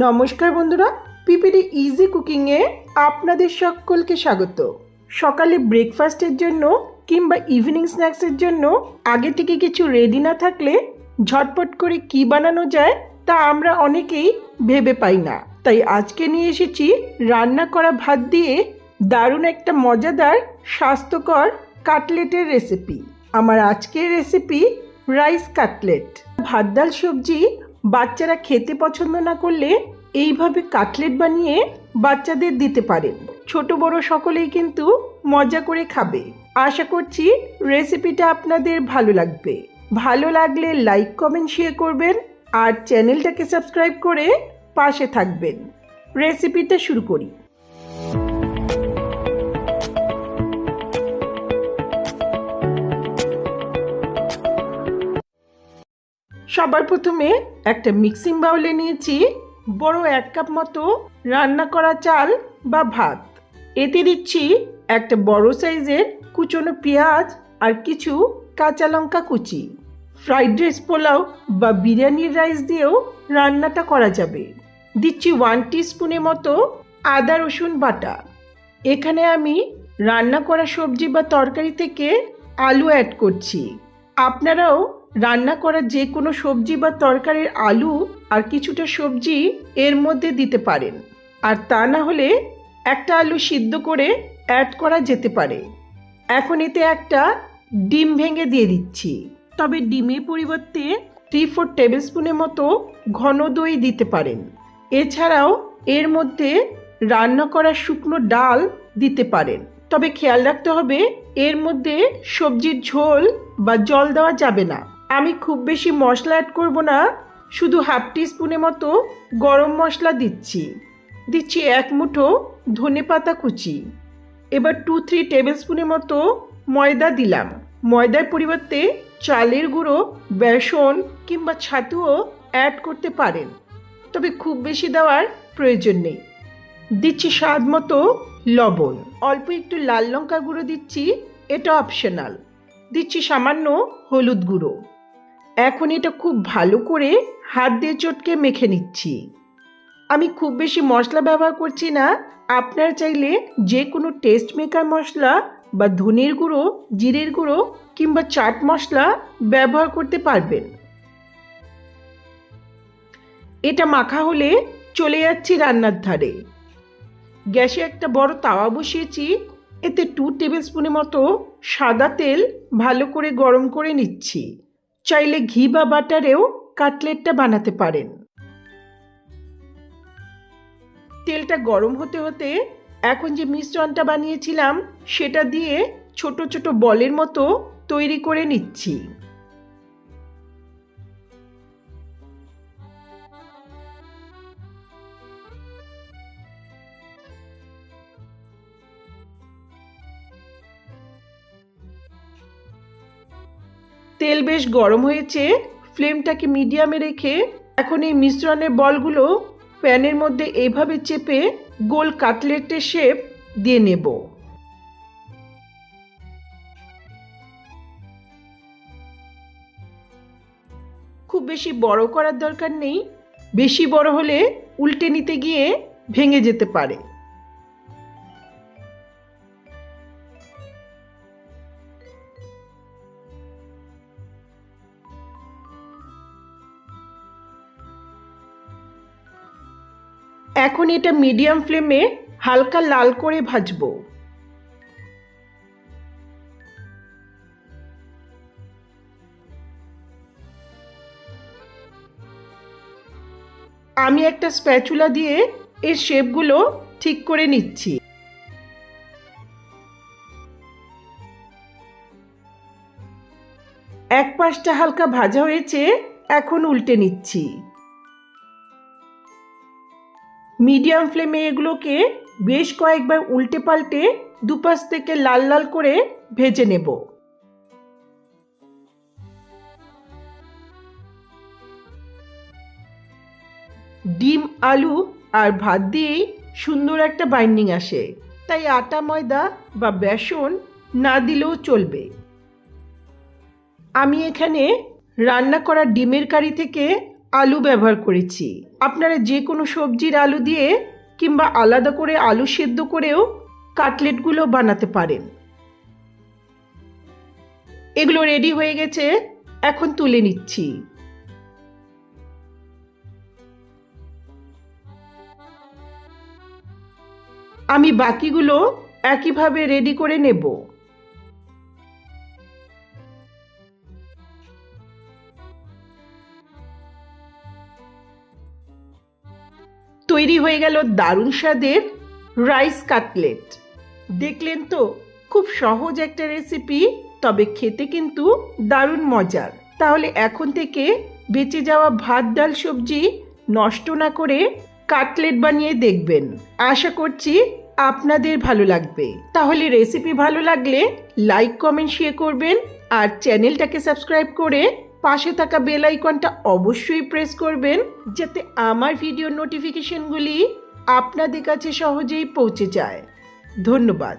নমস্কার বন্ধুরা, PPD easy কুকিংয়ে আপনাদের সকলকে স্বাগত। সকালে ব্রেকফাস্টের জন্য কিংবা ইভিনিং স্ন্যাক্সের জন্য আগে থেকে কিছু রেডি না থাকলে ঝটপট করে কি বানানো যায় তা আমরা অনেকেই ভেবে পাই না। তাই আজকে নিয়ে এসেছি রান্না করা ভাত দিয়ে দারুণ একটা মজাদার, স্বাস্থ্যকর কাটলেটের রেসিপি আমার আজকের রেসিপি রাইস কাটলেট ভাত, ডাল, সবজি বাচ্চারা খেতে পছন্দ না করলে এইভাবে কাটলেট বানিয়ে বাচ্চাদের দিতে পারেন। ছোট বড় সকলেই কিন্তু মজা করে খাবে। আশা করছি রেসিপিটা আপনাদের ভালো লাগবে। ভালো লাগলে লাইক, কমেন্ট শেয়ার করবেন আর চ্যানেলটাকে সাবস্ক্রাইব করে পাশে থাকবেন। রেসিপিটা শুরু করি। সবার প্রথমে একটা মিক্সিং বাউলে নিয়েছি বড় এক কাপ মতো রান্না করা চাল বা ভাত। এতে দিচ্ছি একটা বড় সাইজের কুচনো পেঁয়াজ আর কিছু কাঁচা লঙ্কা কুচি। ফ্রাইড রাইস পোলাও বা বিরিয়ানির রাইস দিয়েও রান্নাটা করা যাবে। দিচ্ছি ওয়ান স্পুনের মতো আদা রসুন বাটা। এখানে আমি রান্না করা সবজি বা তরকারি থেকে আলু অ্যাড করছি। আপনারাও রান্না করা যে কোনো সবজি বা তরকারির আলু আর কিছুটা সবজি এর মধ্যে দিতে পারেন। আর তা না হলে একটা আলু সিদ্ধ করে অ্যাড করা যেতে পারে। এখন এতে একটা ডিম ভেঙে দিয়ে দিচ্ছি। তবে ডিমের পরিবর্তে থ্রি ফোর টেবিল স্পুনের মতো ঘন দই দিতে পারেন। এছাড়াও এর মধ্যে রান্না করা শুকনো ডাল দিতে পারেন। তবে খেয়াল রাখতে হবে এর মধ্যে সবজির ঝোল বা জল দেওয়া যাবে না। আমি খুব বেশি মশলা অ্যাড করব না, শুধু হাফ টি স্পুনের মতো গরম মশলা দিচ্ছি। দিচ্ছি এক মুঠো ধনে পাতা কুচি। এবার টু থ্রি টেবিল স্পুনের মতো ময়দা দিলাম। ময়দার পরিবর্তে চালের গুঁড়ো, বেসন কিংবা ছাতুও অ্যাড করতে পারেন। তবে খুব বেশি দেওয়ার প্রয়োজন নেই। দিচ্ছি স্বাদ মতো লবণ। অল্প একটু লাল লঙ্কা গুঁড়ো দিচ্ছি, এটা অপশনাল দিচ্ছি সামান্য হলুদ গুঁড়ো। এখন এটা খুব ভালো করে হাত দিয়ে চটকে মেখে নিচ্ছি। আমি খুব বেশি মশলা ব্যবহার করছি না। আপনারা চাইলে যে কোনো টেস্ট মেকার মশলা বা ধনের গুঁড়ো, জিরের গুঁড়ো কিংবা চাট মশলা ব্যবহার করতে পারবেন। এটা মাখা হলে চলে যাচ্ছি রান্নার ধারে। গ্যাসে একটা বড় তাওয়া বসিয়েছি। এতে টু টেবিল স্পুনের মতো সাদা তেল ভালো করে গরম করে নিচ্ছি। চাইলে ঘি বা বাটারেও কাটলেটটা বানাতে পারেন। তেলটা গরম হতে হতে এখন যে মিশ্রণটা বানিয়েছিলাম, সেটা দিয়ে ছোট ছোট বলের মতো তৈরি করে নিচ্ছি। তেল বেশ গরম হয়েছে, ফ্লেমটাকে মিডিয়ামে রেখে এখন এই মিশ্রণের বলগুলো প্যানের মধ্যে এইভাবে চেপে গোল কাটলেটের শেপ দিয়ে নেব। খুব বেশি বড় করার দরকার নেই, বেশি বড় হলে উল্টে নিতে গিয়ে ভেঙে যেতে পারে। এখন এটা মিডিয়াম ফ্লেমে হালকা লাল করে ভাজবো। আমি একটা স্প্যাচুলা দিয়ে এর শেপগুলো ঠিক করে নিচ্ছি। এক পাশটা হালকা ভাজা হয়েছে, এখন উল্টে নিচ্ছি। মিডিয়াম ফ্লেমে এগুলোকে বেশ কয়েকবার উল্টে পাল্টে দুপাশ থেকে লাল লাল করে ভেজে নেব। ডিম, আলু আর ভাত দিয়েই সুন্দর একটা বাইন্ডিং আসে। তাই আটা, ময়দা বা বেসন না দিলেও চলবে। আমি এখানে রান্না করা ডিমের কারি থেকে আলু ব্যবহার করেছি। আপনারা যে কোনো সবজির আলু দিয়ে কিংবা আলাদা করে আলু সেদ্ধ করেও কাটলেটগুলো বানাতে পারেন। এগুলো রেডি হয়ে গেছে, এখন তুলে নিচ্ছি। আমি বাকিগুলো একইভাবে রেডি করে নেব। তৈরি হয়ে গেল দারুণ স্বাদের রাইস কাটলেট দেখলেন তো, খুব সহজ একটা রেসিপি তবে খেতে কিন্তু দারুণ মজার। তাহলে এখন থেকে বেঁচে যাওয়া ভাত, ডাল, সবজি নষ্ট না করে কাটলেট বানিয়ে দেখবেন। আশা করছি আপনাদের ভালো লাগবে। তাহলে রেসিপি ভালো লাগলে লাইক কমেন্ট শেয়ার করবেন আর চ্যানেলটাকে সাবস্ক্রাইব করে পাশে থাকা বেল আইকনটা অবশ্যই প্রেস করবেন, যাতে আমার ভিডিও নোটিফিকেশনগুলি আপনাদের কাছে সহজেই পৌঁছে যায়। ধন্যবাদ।